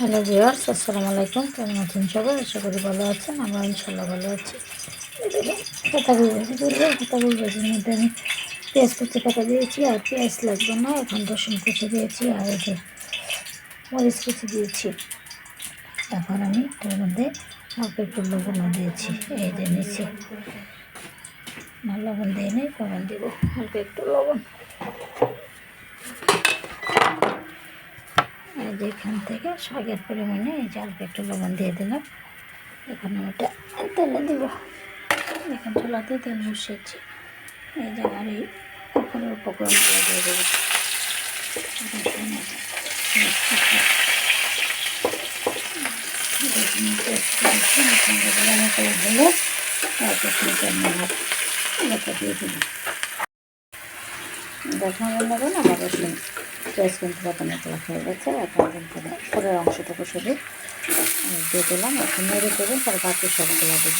Hello viewers, আসসালামু আলাইকুম। কেমন আছেন সবাই? আশা করি ভালো আছেন আমরা ইনশাল্লাহ ভালো আছি। পাতাগুলো ভাজির মধ্যে আমি পেঁয়াজ কুচি পাতা দিয়েছি, আর পেঁয়াজ লাগবে না, এখন রসুন কুচি দিয়েছি, আর এই যে মরিচ কুচি দিয়েছি। এখন আমি এর মধ্যে হালকা একটু লবণও দিয়েছি, এই যে নিচে। লবণ দিয়ে নেই লবণ দেবো, হালকা একটু লবণ। এই যে এখান থেকে শাকের পরিমাণে এই যে হালকা একটু লবণ দিয়ে দিলাম। এখন আমি এটা তেলে দিব। এখন চুলাতে তেল বসিয়েছি। এই আমার এই উপরের উপকরণগুলো দিয়ে দেবো দেখুন বন্ধুগণ আমার রসুন। পেঁয়াজ কিন্তু তোলা হয়ে গেছে, এখন কিন্তু পরের অংশটুকু শুধু দিয়ে দিলাম, এখন নেড়ে দেবেন তার বাকি সবগুলো দেবেন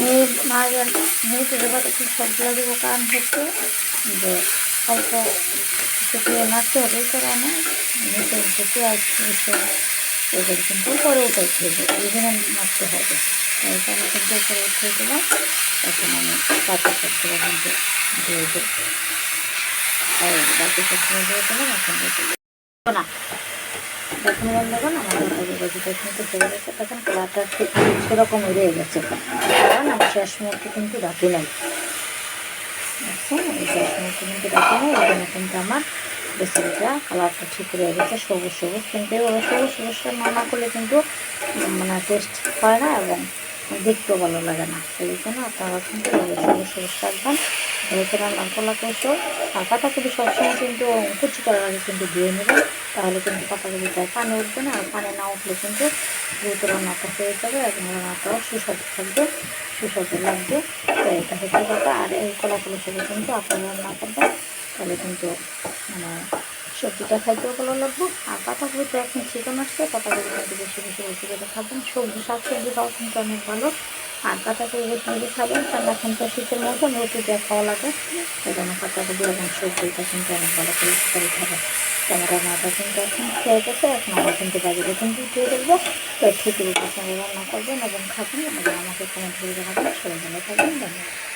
মেয়ে সবগুলো দেবো, কারণ হচ্ছে যে অল্প দিয়ে নাড়তে হবে এই কারণে মেয়েতে পেঁয়াজ এদের কিন্তু উপরে উঠে দেবো, এই নাড়তে হবে। এই কারণে কিন্তু উঠে দিলাম এখন আমি বাকি সবগুলো কিন্তু দিয়ে দেবো। এখন না। তখন ঠিক সেরকম রয়ে গেছে। কারণ আমি শেষ মুহূর্তে কিন্তু রাখি নাই। এই শেষ মুহূর্তে কিন্তু রাখি নাই জন্য কিন্তু আমার রেসিপিটা কালারটা ঠিক রয়ে গেছে, সবুজ সবুজ, কিন্তু এভাবে সবুজ সবুজটা না করলে কিন্তু মানে টেস্ট হয় না এবং দেখতেও ভালো লাগে না। সেই জন্য আপনারা কিন্তু সবুজ সবুজ রাখবেন। রান্নার কলা কৌশল আর পাতাকপি সবসময় কিন্তু কুচি করার আগে কিন্তু ধুয়ে নেবেন। তাহলে কিন্তু পাতাকপিটায় পানি উঠবে না আর পানি না উঠলে কিন্তু দ্রুত রান্নাটা হয়ে যাবে এবং রান্নাটাও সুস্বাদু থাকবে, সুস্বাদু লাগবে। তো এটা হচ্ছে কথা। আর এই কলা কৌশলে কিন্তু আপনারা রান্না করবেন, তাহলে কিন্তু মানে সবজিটা খাইতেও ভালো লাগবে আর তো এখন চিকেন আসছে পাতাকপি কিন্তু বেশি বেশি করে খাবেন সবজি শাক সবজি খাওয়া কিন্তু অনেক ভালো। আর বেশি বেশি খাবেন কারণ এখন তো শীতের মধ্যে রুটি দিয়ে খাওয়া লাগে। সেই জন্য পাতাকপি এবং সবজিটা কিন্তু অনেক ভালো করে খাবে। ক্যামেরা মাথা কিন্তু এখন খেয়ে গেছে, এখন আমরা কিন্তু বাড়িতে কিন্তু উঠিয়ে দেবো। তো ঠিক সঙ্গে রান্না করবেন এবং খাবেন এবং আমাকে কমেন্ট করে জানাবেন। সবাই ভালো থাকবেন, ধন্যবাদ।